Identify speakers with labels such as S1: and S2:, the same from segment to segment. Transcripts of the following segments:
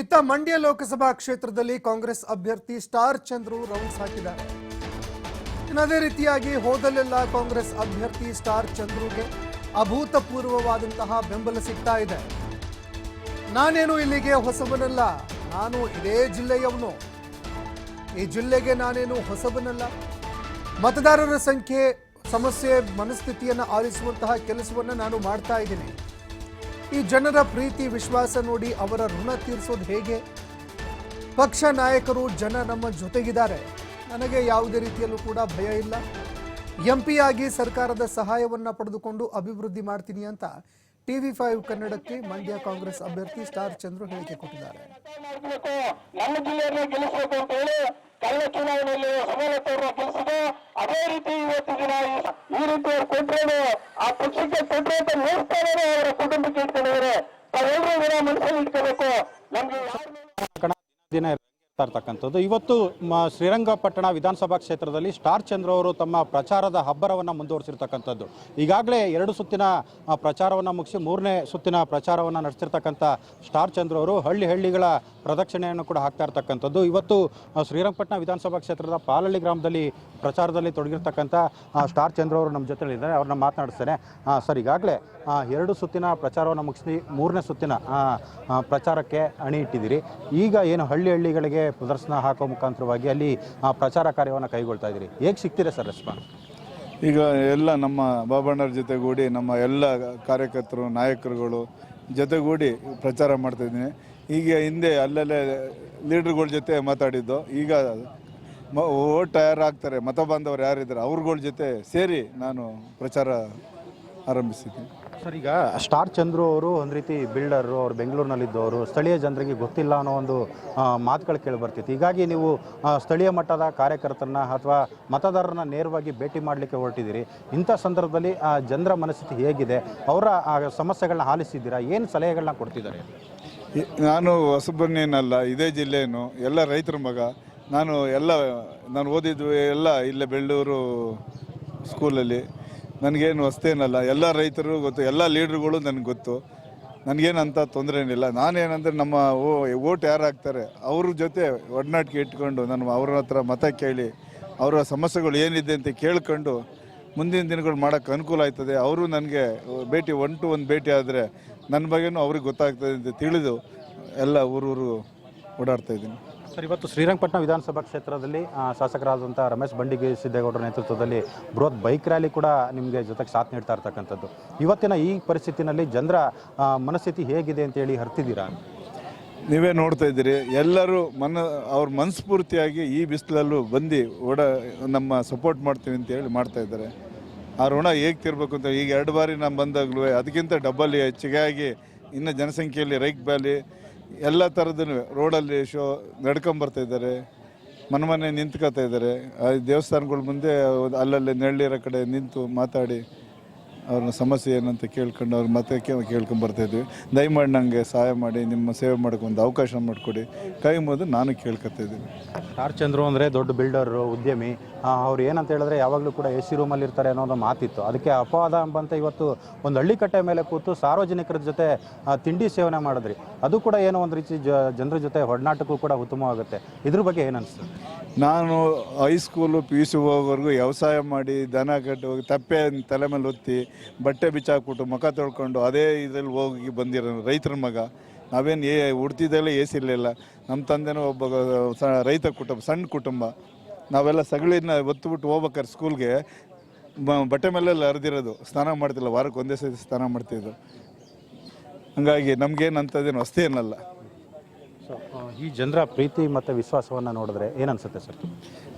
S1: ಇತ್ತ ಮಂಡ್ಯ ಲೋಕಸಭಾ ಕ್ಷೇತ್ರದಲ್ಲಿ ಕಾಂಗ್ರೆಸ್ ಅಭ್ಯರ್ಥಿ ಸ್ಟಾರ್ ಚಂದ್ರು ರೌಂಡ್ಸ್ ಹಾಕಿದ್ದಾರೆ ಅದೇ ರೀತಿಯಾಗಿ ಹೋದಲ್ಲೆಲ್ಲ ಕಾಂಗ್ರೆಸ್ ಅಭ್ಯರ್ಥಿ ಸ್ಟಾರ್ ಚಂದ್ರುಗೆ ಅಭೂತಪೂರ್ವವಾದಂತಹ ಬೆಂಬಲ ಸಿಗ್ತಾ ಇದೆ. ನಾನೇನು ಇಲ್ಲಿಗೆ ಹೊಸಬನಲ್ಲ, ನಾನು ಇದೇ ಜಿಲ್ಲೆಯವನು. ಈ ಜಿಲ್ಲೆಗೆ ನಾನೇನು ಹೊಸಬನಲ್ಲ. ಮತದಾರರ ಸಂಖ್ಯೆ, ಸಮಸ್ಯೆ, ಮನಸ್ಥಿತಿಯನ್ನು ಆಲಿಸುವಂತಹ ಕೆಲಸವನ್ನು ನಾನು ಮಾಡ್ತಾ ಇದ್ದೀನಿ. ಈ ಜನರ ಪ್ರೀತಿ, ವಿಶ್ವಾಸ ನೋಡಿ ಅವರ ಋಣ ತೀರಿಸೋದು ಹೇಗೆ? ಪಕ್ಷ ನಾಯಕರು ಜನ ನಮ್ಮ ಜೊತೆಗಿದ್ದಾರೆ. ನನಗೆ ಯಾವುದೇ ರೀತಿಯಲ್ಲೂ ಕೂಡ ಭಯ ಇಲ್ಲ. ಎಂ ಆಗಿ ಸರ್ಕಾರದ ಸಹಾಯವನ್ನ ಪಡೆದುಕೊಂಡು ಅಭಿವೃದ್ಧಿ ಮಾಡ್ತೀನಿ ಅಂತ ಟಿವಿ ಫೈವ್ ಕನ್ನಡಕ್ಕೆ ಮಂಡ್ಯ ಕಾಂಗ್ರೆಸ್ ಅಭ್ಯರ್ಥಿ ಸ್ಟಾರ್ ಚಂದ್ರು ಹೇಳಿಕೆ ಕೊಟ್ಟಿದ್ದಾರೆ.
S2: ನಮ್ಮ ಗೆಲ್ಲಿಸಬೇಕು ಅಂತ ಹೇಳಿ ಕಳೆದ ಚುನಾವಣೆಯಲ್ಲಿ ಸಮಾನತೆಯನ್ನು ಗೆಲ್ಲಿಸಿದೆ. ಅದೇ ರೀತಿ ಇವತ್ತು ದಿನ ಈ- ರೀತಿ ಅವ್ರು ಕೊಟ್ಟರೆ ಆ ಪಕ್ಷಕ್ಕೆ ಕೊಟ್ಟರೆ ಅಂತ ನೋಡ್ತಾರೆ ಅವರ ಕುಟುಂಬಕ್ಕೆ ಇಟ್ಕೊಂಡಿದ್ದಾರೆ. ತಾವೆಲ್ಲರೂ ಮನಸ್ಸಲ್ಲಿ ಇಟ್ಕೋಬೇಕು. ನಮ್ಗೆ
S3: ದಿನ ಇರ್ತಕ್ಕಂಥದ್ದು ಇವತ್ತು ಶ್ರೀರಂಗಪಟ್ಟಣ ವಿಧಾನಸಭಾ ಕ್ಷೇತ್ರದಲ್ಲಿ ಸ್ಟಾರ್ ಚಂದ್ರ ಅವರು ತಮ್ಮ ಪ್ರಚಾರದ ಹಬ್ಬರವನ್ನು ಮುಂದುವರಿಸಿರ್ತಕ್ಕಂಥದ್ದು. ಈಗಾಗಲೇ ಎರಡು ಸುತ್ತಿನ ಪ್ರಚಾರವನ್ನು ಮುಗಿಸಿ ಮೂರನೇ ಸುತ್ತಿನ ಪ್ರಚಾರವನ್ನು ನಡೆಸಿರ್ತಕ್ಕಂಥ ಸ್ಟಾರ್ ಚಂದ್ರ ಅವರು ಹಳ್ಳಿ ಹಳ್ಳಿಗಳ ಪ್ರದಕ್ಷಿಣೆಯನ್ನು ಕೂಡ ಹಾಕ್ತಾ ಇರ್ತಕ್ಕಂಥದ್ದು. ಇವತ್ತು ಶ್ರೀರಂಗಪಟ್ಟಣ ವಿಧಾನಸಭಾ ಕ್ಷೇತ್ರದ ಪಾಲಳ್ಳಿ ಗ್ರಾಮದಲ್ಲಿ ಪ್ರಚಾರದಲ್ಲಿ ತೊಡಗಿರ್ತಕ್ಕಂಥ ಸ್ಟಾರ್ ಚಂದ್ರ ಅವರು ನಮ್ಮ ಜೊತೆಲಿದ್ದಾರೆ ಅವ್ರನ್ನ ಮಾತನಾಡಿಸ್ತೇನೆ. ಸರ್, ಈಗಾಗಲೇ ಎರಡು ಸುತ್ತಿನ ಪ್ರಚಾರವನ್ನು ಮುಗಿಸಿ ಮೂರನೇ ಸುತ್ತಿನ ಪ್ರಚಾರಕ್ಕೆ ಅಣಿ ಇಟ್ಟಿದ್ದೀರಿ. ಈಗ ಏನು ಹಳ್ಳಿ ಹಳ್ಳಿಗಳಿಗೆ ಪ್ರದರ್ಶನ ಹಾಕೋ ಮುಖಾಂತರವಾಗಿ ಅಲ್ಲಿ ಪ್ರಚಾರ ಕಾರ್ಯವನ್ನು ಕೈಗೊಳ್ತಾ ಇದ್ದೀರಿ. ಹೇಗೆ ಸಿಗ್ತೀರಾ ಸರ್ ರೆಸ್ಪಾನ್ಸ್
S4: ಈಗ ಎಲ್ಲ ನಮ್ಮ ಬಾಬಣ್ಣರ ಜೊತೆಗೂಡಿ ನಮ್ಮ ಎಲ್ಲ ಕಾರ್ಯಕರ್ತರು, ನಾಯಕರುಗಳು ಜೊತೆಗೂಡಿ ಪ್ರಚಾರ ಮಾಡ್ತಾ ಇದ್ದೀನಿ. ಈಗ ಹಿಂದೆ ಅಲ್ಲಲ್ಲೇ ಲೀಡರ್ಗಳ ಜೊತೆ ಮಾತಾಡಿದ್ದು. ಈಗ ಮ, ಓಟ್ ಯಾರು ಆಗ್ತಾರೆ ಮತ ಬಾಂಧವರು ಯಾರಿದ್ದಾರೆ ಅವ್ರಗಳ ಜೊತೆ ಸೇರಿ ನಾನು ಪ್ರಚಾರ ಆರಂಭಿಸಿದ್ದೀನಿ.
S3: ಸರ್, ಈಗ ಸ್ಟಾರ್ ಚಂದ್ರು ಅವರು ಒಂದು ರೀತಿ ಬಿಲ್ಡರು ಅವ್ರು ಬೆಂಗಳೂರಿನಲ್ಲಿದ್ದವರು, ಸ್ಥಳೀಯ ಜನರಿಗೆ ಗೊತ್ತಿಲ್ಲ ಅನ್ನೋ ಒಂದು ಮಾತುಗಳು ಕೇಳಿ ಬರ್ತಿತ್ತು. ಹೀಗಾಗಿ ನೀವು ಸ್ಥಳೀಯ ಮಟ್ಟದ ಕಾರ್ಯಕರ್ತರನ್ನ ಅಥವಾ ಮತದಾರರನ್ನ ನೇರವಾಗಿ ಭೇಟಿ ಮಾಡಲಿಕ್ಕೆ ಹೊರಟಿದ್ದೀರಿ. ಇಂಥ ಸಂದರ್ಭದಲ್ಲಿ, ಆ, ಜನರ ಮನಸ್ಥಿತಿ ಹೇಗಿದೆ? ಅವರ ಸಮಸ್ಯೆಗಳನ್ನ ಆಲಿಸಿದ್ದೀರಾ? ಏನು ಸಲಹೆಗಳನ್ನ ಕೊಡ್ತಿದ್ದಾರೆ?
S4: ನಾನು ಹೊಸಬನ್ನೇನಲ್ಲ ಇದೇ ಜಿಲ್ಲೆಯನ್ನು ಎಲ್ಲ ರೈತರ ಮಗ. ನಾನು ಎಲ್ಲ, ನಾನು ಓದಿದ್ದು ಎಲ್ಲ, ಇಲ್ಲೇ ಬೆಳ್ಳೂರು ಸ್ಕೂಲಲ್ಲಿ ನನಗೇನು ಹೊಸ್ತೇನಲ್ಲ ಎಲ್ಲ ರೈತರು ಗೊತ್ತು, ಎಲ್ಲ ಲೀಡ್ರುಗಳು ನನಗೆ ಗೊತ್ತು. ನನಗೇನಂತ ತೊಂದರೆ ಏನಿಲ್ಲ. ನಾನೇನಂದರೆ ನಮ್ಮ ಓ, ಓಟ್ ಯಾರು ಹಾಕ್ತಾರೆ, ಅವ್ರ ಜೊತೆ ಒಡನಾಟಿಕೆ ಇಟ್ಕೊಂಡು ನಾನು ಅವ್ರ ಹತ್ರ ಮತ ಕೇಳಿ, ಅವರ ಸಮಸ್ಯೆಗಳು ಏನಿದೆ ಅಂತ ಕೇಳ್ಕೊಂಡು ಮುಂದಿನ ದಿನಗಳು ಮಾಡೋಕ್ಕೆ ಅನುಕೂಲ ಆಯ್ತದೆ. ಅವರು ನನಗೆ ಭೇಟಿ ಒನ್ ಟು ಒಂದು ಭೇಟಿ ಆದರೆ ನನ್ನ ಬಗ್ಗೆನೂ ಅವ್ರಿಗೆ ಗೊತ್ತಾಗ್ತದೆ ಅಂತ ತಿಳಿದು ಎಲ್ಲ ಊರೂರು ಓಡಾಡ್ತಾ ಇದ್ದೀನಿ.
S3: ಸರ್, ಇವತ್ತು ಶ್ರೀರಂಗಪಟ್ಟಣ ವಿಧಾನಸಭಾ ಕ್ಷೇತ್ರದಲ್ಲಿ ಶಾಸಕರಾದಂಥ ರಮೇಶ್ ಬಂಡಿಗೆ ಸಿದ್ದೇಗೌಡರ ನೇತೃತ್ವದಲ್ಲಿ ಬೃಹತ್ ಬೈಕ್ ರ್ಯಾಲಿ ಕೂಡ ನಿಮಗೆ ಜೊತೆಗೆ ಸಾಥ್ ನೀಡ್ತಾ ಇರ್ತಕ್ಕಂಥದ್ದು. ಇವತ್ತಿನ ಈ ಪರಿಸ್ಥಿತಿನಲ್ಲಿ ಜನರ ಮನಸ್ಥಿತಿ ಹೇಗಿದೆ ಅಂತೇಳಿ ಹರ್ತಿದ್ದೀರಾ?
S4: ನೀವೇ ನೋಡ್ತಾ ಇದ್ದೀರಿ. ಎಲ್ಲರೂ ಮನ, ಅವ್ರ ಮನಸ್ಫೂರ್ತಿಯಾಗಿ ಈ ಬಿಸಿಲಲ್ಲೂ ಬಂದು ಓಡ ನಮ್ಮ ಸಪೋರ್ಟ್ ಮಾಡ್ತೀವಿ ಅಂತ ಹೇಳಿ ಮಾಡ್ತಾ ಇದ್ದಾರೆ. ಆ ಋಣ ಹೇಗೆ ತಿರ್ಬೇಕು ಅಂತ ಈಗ ಎರಡು ಬಾರಿ ನಾನು ಬಂದಾಗಲೂ ಅದಕ್ಕಿಂತ ಡಬ್ಬಲ್ಲಿ ಹೆಚ್ಚಿಗೆ ಆಗಿ ಇನ್ನು ಜನಸಂಖ್ಯೆಯಲ್ಲಿ ರೈಕ್ ಬ್ಯಾಲಿ ಎಲ್ಲ ಥರದ್ದು ರೋಡಲ್ಲಿ ಶೋ ನಡ್ಕೊಂಬರ್ತಾ ಇದ್ದಾರೆ. ಮನೆ ಮನೆ ನಿಂತ್ಕೊತಾ ಇದ್ದಾರೆ. ಆ ದೇವಸ್ಥಾನಗಳ ಮುಂದೆ ಅಲ್ಲಲ್ಲಿ ನೆರಳಿರೋ ಕಡೆ ನಿಂತು ಮಾತಾಡಿ ಅವ್ರನ್ನ ಸಮಸ್ಯೆ ಏನಂತ ಕೇಳ್ಕೊಂಡು ಅವ್ರ ಮತ್ತೆ ಕೇಳ್ಕೊಂಡು ಬರ್ತಾ ಇದ್ವಿ. ದಯಮಾಡಿ ನನಗೆ ಸಹಾಯ ಮಾಡಿ ನಿಮ್ಮ ಸೇವೆ ಮಾಡೋಕೆ ಒಂದು ಅವಕಾಶ ಮಾಡಿಕೊಡಿ. ಕೈ ಮುಗಿದು ನಾನು ಕೇಳ್ಕೊತಿದ್ದೀನಿ ಇದ್ದೀನಿ.
S3: ಸ್ಟಾರ್ ಚಂದ್ರು ಅಂದರೆ ದೊಡ್ಡ ಬಿಲ್ಡರು ಉದ್ಯಮಿ. ಅವ್ರು ಏನಂತ ಹೇಳಿದ್ರೆ ಯಾವಾಗಲೂ ಕೂಡ ಎ ಸಿ ರೂಮಲ್ಲಿ ಇರ್ತಾರೆ ಅನ್ನೋ ಒಂದು ಮಾತಿತ್ತು. ಅದಕ್ಕೆ ಅಪವಾದ ಎಂಬಂತ ಇವತ್ತು ಒಂದು ಹಳ್ಳಿ ಕಟ್ಟೆ ಮೇಲೆ ಕೂತು ಸಾರ್ವಜನಿಕರ ಜೊತೆ ತಿಂಡಿ ಸೇವನೆ ಮಾಡಿದ್ರಿ. ಅದು ಕೂಡ ಏನೋ ಒಂದು ರೀತಿ ಜ ಜನರ ಜೊತೆ ಒಡನಾಟಕ್ಕೂ ಕೂಡ ಉತ್ತಮವಾಗುತ್ತೆ. ಇದ್ರ ಬಗ್ಗೆ ಏನನ್ಸುತ್ತೆ ಅನಿಸ್ತು
S4: ನಾನು ಹೈಸ್ಕೂಲು ಪಿ ಯು ಸಿ ಹೋಗೋವರೆಗೂ ವ್ಯವಸಾಯ ಮಾಡಿ ದನ ಕಟ್ಟು ತಪ್ಪೆ ತಲೆ ಮೇಲೆ ಒತ್ತಿ ಬಟ್ಟೆ ಬಿಚ್ಚಾಕ್ಬಿಟ್ಟು ಮುಖ ತೊಳ್ಕೊಂಡು ಅದೇ ಇದರಲ್ಲಿ ಹೋಗಿ ಬಂದಿರೋ ರೈತರ ಮಗ. ನಾವೇನು ಏ ಹುಡ್ತಿದ್ದೆಲ್ಲ ಎ ಸಿ ಇರಲಿಲ್ಲ. ನಮ್ಮ ತಂದೆನೂ ಒಬ್ಬ ಸ, ರೈತ ಕುಟುಂಬ ಸಣ್ಣ ಕುಟುಂಬ. ನಾವೆಲ್ಲ ಸಗಳಿನ ಒತ್ತುಬಿಟ್ಟು ಹೋಗ್ಬೇಕಾರೆ ಸ್ಕೂಲ್ಗೆ. ಬಟ್ಟೆ ಮೇಲೆಲ್ಲ ಹರಿದಿರೋದು. ಸ್ನಾನ ಮಾಡ್ತಿಲ್ಲ ವಾರಕ್ಕೆ ಒಂದೇ ಸತಿ ಸ್ನಾನ ಮಾಡ್ತಿದ್ದು. ಹಂಗಾಗಿ ನಮಗೇನಂತದೇನು ಅಷ್ಟೇ ಏನಲ್ಲ
S3: ಸೊ ಈ ಜನರ ಪ್ರೀತಿ ಮತ್ತು ವಿಶ್ವಾಸವನ್ನು ನೋಡಿದ್ರೆ ಏನನ್ಸುತ್ತೆ ಸರ್?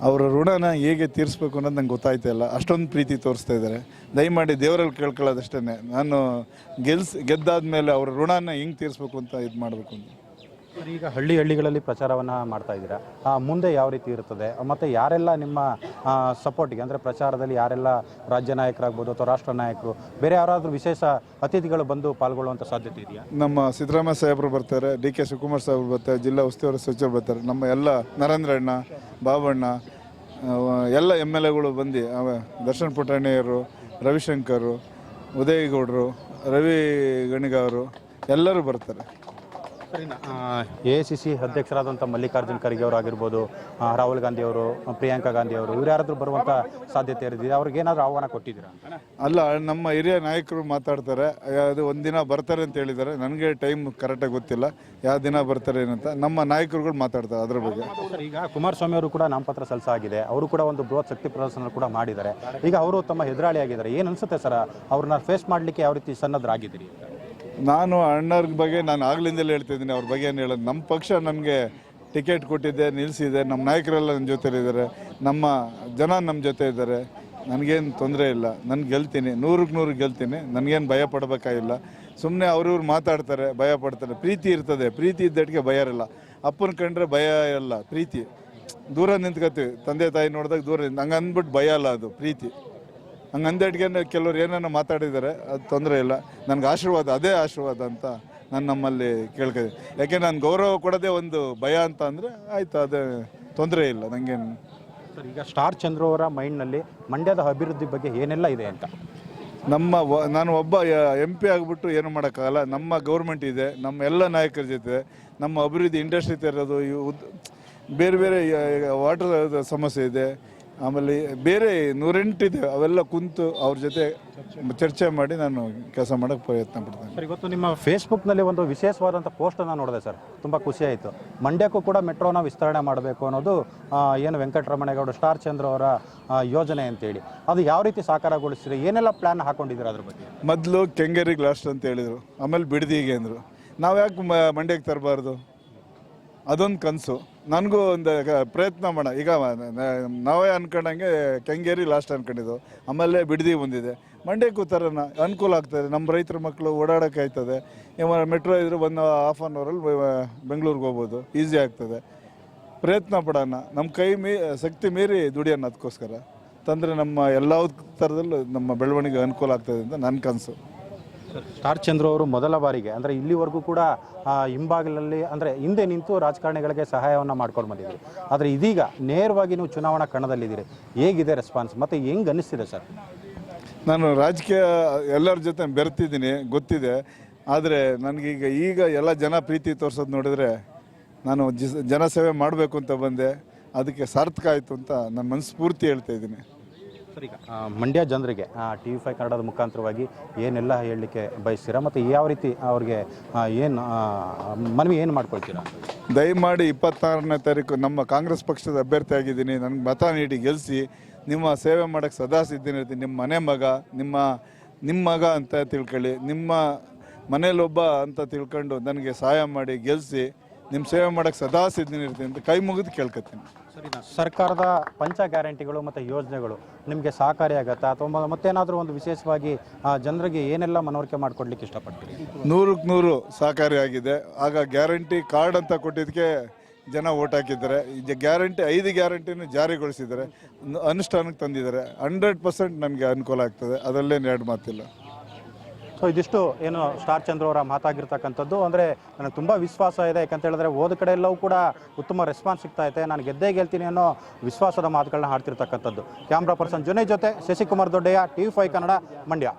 S4: ಅವರ ಋಣನ ಹೇಗೆ ತೀರಿಸ್ಬೇಕು ಅನ್ನೋದು ನಂಗೆ ಗೊತ್ತಾಯ್ತಾ ಇಲ್ಲ. ಅಷ್ಟೊಂದು ಪ್ರೀತಿ ತೋರಿಸ್ತಾ ಇದ್ದಾರೆ ದಯಮಾಡಿ ದೇವರಲ್ಲಿ ಕೇಳ್ಕೊಳ್ಳೋದಷ್ಟೇ ನಾನು ಗೆಲ್ಸ್, ಗೆದ್ದಾದ್ಮೇಲೆ ಅವ್ರ ಋಣನ ಹೆಂಗೆ ತೀರಿಸ್ಬೇಕು ಅಂತ ಇದು ಮಾಡಬೇಕು ಅಂತ.
S3: ಸರ್, ಈಗ ಹಳ್ಳಿ ಹಳ್ಳಿಗಳಲ್ಲಿ ಪ್ರಚಾರವನ್ನು ಮಾಡ್ತಾ ಇದ್ದೀರಾ? ಮುಂದೆ ಯಾವ ರೀತಿ ಇರುತ್ತದೆ? ಮತ್ತು ಯಾರೆಲ್ಲ ನಿಮ್ಮ ಸಪೋರ್ಟಿಗೆ ಅಂದರೆ ಪ್ರಚಾರದಲ್ಲಿ ಯಾರೆಲ್ಲ ರಾಜ್ಯ ನಾಯಕರಾಗ್ಬೋದು ಅಥವಾ ರಾಷ್ಟ್ರ ನಾಯಕರು ಬೇರೆ ಯಾರಾದರೂ ವಿಶೇಷ ಅತಿಥಿಗಳು ಬಂದು ಪಾಲ್ಗೊಳ್ಳುವಂಥ ಸಾಧ್ಯತೆ ಇದೆಯಾ?
S4: ನಮ್ಮ ಸಿದ್ದರಾಮಯ್ಯ ಸಾಹೇಬರು ಬರ್ತಾರೆ ಡಿ ಕೆ ಶಿವಕುಮಾರ್ ಸಾಹೇಬರು ಬರ್ತಾರೆ ಜಿಲ್ಲಾ ಉಸ್ತುವಾರಿ ಸಚಿವರು ಬರ್ತಾರೆ. ನಮ್ಮ ಎಲ್ಲ ನರೇಂದ್ರಣ್ಣ ಬಾಬಣ್ಣ ಎಲ್ಲ ಎಂ ಎಲ್ ಎಗಳು ಬಂದು ದರ್ಶನ್ ಪುಟ್ಟಣ್ಣಯ್ಯರು ರವಿಶಂಕರು ಉದಯಗೌಡರು ರವಿ ಗಣಿಗ ಎಲ್ಲರೂ ಬರ್ತಾರೆ.
S3: ಎ ಸಿ ಸಿ ಅಧ್ಯಕ್ಷರಾದಂಥ ಮಲ್ಲಿಕಾರ್ಜುನ್ ಖರ್ಗೆ ಅವರು ಆಗಿರ್ಬೋದು ಆ, ರಾಹುಲ್ ಗಾಂಧಿ ಅವರು ಪ್ರಿಯಾಂಕಾ ಗಾಂಧಿ ಅವರು ಇವ್ರು ಯಾರಾದರೂ ಬರುವಂಥ ಸಾಧ್ಯತೆ ಇರಿದೆ ಅವ್ರಿಗೆ ಏನಾದರೂ ಆಹ್ವಾನ ಕೊಟ್ಟಿದ್ದೀರಾ
S4: ಅಲ್ಲ ನಮ್ಮ ಹಿರಿಯ ನಾಯಕರು ಮಾತಾಡ್ತಾರೆ ಅದು ಒಂದಿನ ಬರ್ತಾರೆ ಅಂತ ಹೇಳಿದ್ದಾರೆ ನನಗೆ ಟೈಮ್ ಕರೆಕ್ಟಾಗಿ ಗೊತ್ತಿಲ್ಲ ಯಾವ ದಿನ ಬರ್ತಾರೆ ಏನಂತ. ನಮ್ಮ ನಾಯಕರುಗಳು ಮಾತಾಡ್ತಾರೆ ಅದರ ಬಗ್ಗೆ.
S3: ಈಗ ಕುಮಾರಸ್ವಾಮಿ ಅವರು ಕೂಡ ನಾಮಪತ್ರ ಸಲ್ಲಿಸಾಗಿದೆ ಅವರು ಕೂಡ ಒಂದು ಬೃಹತ್ ಶಕ್ತಿ ಪ್ರದರ್ಶನ ಕೂಡ ಮಾಡಿದ್ದಾರೆ. ಈಗ ಅವರು ತಮ್ಮ ಎದುರಾಳಿ ಆಗಿದ್ದಾರೆ ಏನು ಅನ್ಸುತ್ತೆ ಸರ್ ಅವ್ರನ್ನ ಫೇಸ್ ಮಾಡಲಿಕ್ಕೆ ಯಾವ ರೀತಿ ಸನ್ನದ್ಧರಾಗಿದ್ದೀರಿ
S4: ನಾನು ಅಣ್ಣವ್ರ ಬಗ್ಗೆ ನಾನು ಆಗ್ಲಿಂದಲೇ ಹೇಳ್ತಿದ್ದೀನಿ, ಅವ್ರ ಬಗ್ಗೆ ಏನು ಹೇಳೋದು. ನಮ್ಮ ಪಕ್ಷ ನಮಗೆ ಟಿಕೆಟ್ ಕೊಟ್ಟಿದೆ ನಿಲ್ಲಿಸಿದೆ ನಮ್ಮ ನಾಯಕರೆಲ್ಲ ನನ್ನ ಜೊತೆಲಿದ್ದಾರೆ ನಮ್ಮ ಜನ ನಮ್ಮ ಜೊತೆ ಇದ್ದಾರೆ ನನಗೇನು ತೊಂದರೆ ಇಲ್ಲ, ನಾನು ಗೆಲ್ತೀನಿ ನೂರಕ್ಕೆ ನೂರು ಗೆಲ್ತೀನಿ, ನನಗೇನು ಭಯ ಪಡಬೇಕಾಗಿಲ್ಲ. ಸುಮ್ಮನೆ ಅವ್ರವ್ರು ಮಾತಾಡ್ತಾರೆ, ಭಯ ಪಡ್ತಾರೆ. ಪ್ರೀತಿ ಇರ್ತದೆ, ಪ್ರೀತಿ ಇದ್ದಟ್ಟಿಗೆ ಭಯ ಇರಲ್ಲ. ಅಪ್ಪನ ಕಂಡ್ರೆ ಭಯ ಇಲ್ಲ, ಪ್ರೀತಿ. ದೂರ ನಿಂತ್ಕೋತೀವಿ ತಂದೆ ತಾಯಿ ನೋಡಿದಾಗ ದೂರ ನಿಂತು ಹಂಗೆ ಅಂದ್ಬಿಟ್ಟು ಭಯ ಅಲ್ಲ ಅದು, ಪ್ರೀತಿ. ಹಂಗೆ ಅಂದೇಟ್ಗೆ ಕೆಲವ್ರು ಏನೇನೋ ಮಾತಾಡಿದ್ದಾರೆ ಅದು ತೊಂದರೆ ಇಲ್ಲ. ನನಗೆ ಆಶೀರ್ವಾದ ಅದೇ ಆಶೀರ್ವಾದ ಅಂತ ನಾನು ನಮ್ಮಲ್ಲಿ ಕೇಳ್ಕೊತೀನಿ ಯಾಕೆ ನಾನು ಗೌರವ ಕೊಡೋದೇ ಒಂದು ಭಯ ಅಂತ ಅಂದರೆ ಆಯಿತು ಅದೇ ತೊಂದರೆ ಇಲ್ಲ ನನಗೇನು
S3: ಸರ್ ಈಗ ಸ್ಟಾರ್ ಚಂದ್ರ ಅವರ ಮೈಂಡ್ನಲ್ಲಿ ಮಂಡ್ಯದ ಅಭಿವೃದ್ಧಿ ಬಗ್ಗೆ ಏನೆಲ್ಲ ಇದೆ ಅಂತ?
S4: ನಮ್ಮ ವ- ನಾನು ಒಬ್ಬ ಎಂ ಪಿ ಆಗಿಬಿಟ್ಟು ಏನು ಮಾಡೋಕ್ಕಾಗಲ್ಲ ನಮ್ಮ ಗೌರ್ಮೆಂಟ್ ಇದೆ ನಮ್ಮ ಎಲ್ಲ ನಾಯಕರ ಜೊತೆ ನಮ್ಮ ಅಭಿವೃದ್ಧಿ ಇಂಡಸ್ಟ್ರಿ ತೆರೋದು ಇವು ಉದ್- ಬೇರೆ ಬೇರೆ ವಾಟರ್ ಸಮಸ್ಯೆ ಇದೆ ಆಮೇಲೆ ಬೇರೆ ನೂರೆಂಟಿದೆ ಅವೆಲ್ಲ ಕುಂತು ಅವ್ರ ಜೊತೆ ಚರ್ಚೆ ಮಾಡಿ ನಾನು ಕೆಲಸ ಮಾಡೋಕ್ಕೆ ಪ್ರಯತ್ನ ಪಡ್ತೇನೆ.
S3: ಸರ್ ಇವತ್ತು ನಿಮ್ಮ ಫೇಸ್ಬುಕ್ನಲ್ಲಿ ಒಂದು ವಿಶೇಷವಾದಂಥ ಪೋಸ್ಟನ್ನು ನೋಡಿದೆ ಸರ್. ತುಂಬ ಖುಷಿ ಆಯಿತು. ಮಂಡ್ಯಕ್ಕೂ ಕೂಡ ಮೆಟ್ರೋನ ವಿಸ್ತರಣೆ ಮಾಡಬೇಕು ಅನ್ನೋದು ಏನು ವೆಂಕಟರಮಣೇಗೌಡ ಸ್ಟಾರ್ ಚಂದ್ರ ಅವರ ಯೋಜನೆ ಅಂತೇಳಿ. ಅದು ಯಾವ ರೀತಿ ಸಾಕಾರಗೊಳಿಸಿದ್ರೆ ಏನೆಲ್ಲ ಪ್ಲ್ಯಾನ್ ಹಾಕೊಂಡಿದ್ದೀರಾ ಅದ್ರ ಬಗ್ಗೆ?
S4: ಮೊದಲು ಕೆಂಗೇರಿ ಲಾಸ್ಟ್ ಅಂತ ಹೇಳಿದರು ಆಮೇಲೆ ಬಿಡದಿಗೆ ಅಂದರು. ನಾವು ಯಾಕೆ ಮಂಡ್ಯಕ್ಕೆ ತರಬಾರ್ದು? ಅದೊಂದು ಕನಸು. ನನಗೂ ಒಂದು ಪ್ರಯತ್ನ ಮಾಡೋಣ. ಈಗ ನಾವೇ ಅನ್ಕೊಂಡಂಗೆ ಕೆಂಗೇರಿ ಲಾಸ್ಟ್ ಅನ್ಕೊಂಡಿದ್ದು. ಆಮೇಲೆ ಬಿಡದಿ ಬಂದಿದೆ. ಮಂಡ್ಯಕ್ಕೂ ತರೋಣ ಅನುಕೂಲ ಆಗ್ತದೆ ನಮ್ಮ ರೈತರ ಮಕ್ಕಳು ಓಡಾಡೋಕೆ ಆಯ್ತದೆ. ಮೆಟ್ರೋ ಇದ್ರೆ ಒಂದು ಹಾಫ್ ಆನ್ ಅವರಲ್ಲಿ ಬೆಂಗಳೂರಿಗೆ ಹೋಗ್ಬೋದು. ಈಸಿ ಆಗ್ತದೆ. ಪ್ರಯತ್ನ ಪಡೋಣ. ನಮ್ಮ ಕೈ ಮೀ, ಶಕ್ತಿ ಮೀರಿ ದುಡಿಯೋಣ ಅದಕ್ಕೋಸ್ಕರ ತಂದರೆ ನಮ್ಮ ಎಲ್ಲ ಥರದಲ್ಲೂ ನಮ್ಮ ಬೆಳವಣಿಗೆ ಅನುಕೂಲ ಆಗ್ತದೆ ಅಂತ ನನ್ನ ಕನಸು.
S3: ಸ್ಟಾರ್ ಚಂದ್ರ ಅವರು ಮೊದಲ ಬಾರಿಗೆ, ಅಂದರೆ ಇಲ್ಲಿವರೆಗೂ ಕೂಡ ಹಿಂಬಾಗಿಲಲ್ಲಿ, ಅಂದರೆ ಹಿಂದೆ ನಿಂತು ರಾಜಕಾರಣಿಗಳಿಗೆ ಸಹಾಯವನ್ನು ಮಾಡ್ಕೊಂಡು ಬಂದಿದ್ದೀರಿ. ಆದರೆ ಇದೀಗ ನೇರವಾಗಿ ನೀವು ಚುನಾವಣಾ ಕಣದಲ್ಲಿದ್ದೀರಿ. ಹೇಗಿದೆ ರೆಸ್ಪಾನ್ಸ್ ಮತ್ತು ಹೆಂಗೆ ಅನ್ನಿಸ್ತಿದೆ ಸರ್?
S4: ನಾನು ರಾಜಕೀಯ ಎಲ್ಲರ ಜೊತೆ ಬೆರ್ತಿದ್ದೀನಿ, ಗೊತ್ತಿದೆ. ಆದರೆ ನನಗೀಗ ಈಗ ಎಲ್ಲ ಜನ ಪ್ರೀತಿ ತೋರಿಸೋದು ನೋಡಿದರೆ ನಾನು ಜನಸೇವೆ ಮಾಡಬೇಕು ಅಂತ ಬಂದೆ. ಅದಕ್ಕೆ ಸಾರ್ಥಕ ಆಯಿತು ಅಂತ ನನ್ನ ಮನಸ್ಫೂರ್ತಿ ಹೇಳ್ತಾ ಇದ್ದೀನಿ.
S3: ಸರ್ ಈಗ? ಮಂಡ್ಯ ಜನರಿಗೆ ಟಿ ವಿ ಫೈ ಕನ್ನಡದ ಮುಖಾಂತರವಾಗಿ ಏನೆಲ್ಲ ಹೇಳಲಿಕ್ಕೆ ಬಯಸ್ತೀರಾ? ಮತ್ತು ಯಾವ ರೀತಿ ಅವ್ರಿಗೆ ಏನು ಮನವಿ ಏನು ಮಾಡ್ಕೊಳ್ತೀರಾ?
S4: ದಯಮಾಡಿ ಇಪ್ಪತ್ತಾರನೇ ತಾರೀಕು ನಮ್ಮ ಕಾಂಗ್ರೆಸ್ ಪಕ್ಷದ ಅಭ್ಯರ್ಥಿ ಆಗಿದ್ದೀನಿ. ನನಗೆ ಮತ ನೀಡಿ ಗೆಲ್ಲಿಸಿ ನಿಮ್ಮ ಸೇವೆ ಮಾಡೋಕ್ಕೆ ಸದಾ ಸಿದ್ಧನಿರ್ತೀನಿ ನಿಮ್ಮ ಮನೆ ಮಗ ನಿಮ್ಮ ನಿಮ್ಮ ಮಗ ಅಂತ ತಿಳ್ಕೊಳ್ಳಿ. ನಿಮ್ಮ ಮನೇಲೊಬ್ಬ ಅಂತ ತಿಳ್ಕೊಂಡು ನನಗೆ ಸಹಾಯ ಮಾಡಿ ಗೆಲ್ಲಿಸಿ ನಿಮ್ಮ ಸೇವೆ ಮಾಡೋಕ್ಕೆ ಸದಾ ಸಿದ್ಧನಿರ್ತೀನಿ ಅಂತ ಕೈ ಮುಗಿದು ಕೇಳ್ಕೊತೀನಿ.
S3: ಸರಿ ಸರ್ಕಾರದ ಪಂಚ ಗ್ಯಾರಂಟಿಗಳು ಮತ್ತು ಯೋಜನೆಗಳು ನಿಮಗೆ ಸಹಕಾರಿಯಾಗತ್ತಾ? ಅಥವಾ ಮತ್ತೇನಾದರೂ ಒಂದು ವಿಶೇಷವಾಗಿ ಆ, ಜನರಿಗೆ ಏನೆಲ್ಲ ಮನವರಿಕೆ ಮಾಡಿಕೊಡ್ಲಿಕ್ಕೆ ಇಷ್ಟಪಡ್ತೀರಿ?
S4: ನೂರಕ್ಕೆ ನೂರು ಸಹಕಾರಿಯಾಗಿದೆ ಆಗ ಗ್ಯಾರಂಟಿ ಕಾರ್ಡ್ ಅಂತ ಕೊಟ್ಟಿದ್ದಕ್ಕೆ ಜನ ಓಟ್ ಹಾಕಿದ್ದಾರೆ. ಈಗ ಗ್ಯಾರಂಟಿ ಐದು ಗ್ಯಾರಂಟಿನೂ ಜಾರಿಗೊಳಿಸಿದ್ದಾರೆ. ಅನುಷ್ಠಾನಕ್ಕೆ ತಂದಿದ್ದಾರೆ. ಹಂಡ್ರೆಡ್ ಪರ್ಸೆಂಟ್ ನನಗೆ ಅನುಕೂಲ ಆಗ್ತದೆ. ಅದರಲ್ಲೇನು ಎರಡು ಮಾತಿಲ್ಲ.
S3: ಸೊ ಇದಿಷ್ಟು ಏನು ಸ್ಟಾರ್ ಚಂದ್ರ ಅವರ ಮಾತಾಗಿರ್ತಕ್ಕಂಥದ್ದು. ಅಂದರೆ ನನಗೆ ತುಂಬ ವಿಶ್ವಾಸ ಇದೆ. ಯಾಕಂತ ಹೇಳಿದ್ರೆ ಹೋದ ಕಡೆ ಎಲ್ಲವೂ ಕೂಡ ಉತ್ತಮ ರೆಸ್ಪಾನ್ಸ್ ಸಿಗ್ತಾ ಇದೆ. ನಾನು ಗೆದ್ದೇ ಗೆಲ್ತೀನಿ ಅನ್ನೋ ವಿಶ್ವಾಸದ ಮಾತುಗಳನ್ನ ಹಾಡ್ತಿರ್ತಕ್ಕಂಥದ್ದು. ಕ್ಯಾಮ್ರಾ ಪರ್ಸನ್ ಜೊನೆ ಜೊತೆ Shashikumar Doddaiah, T V five Kannada, Mandya.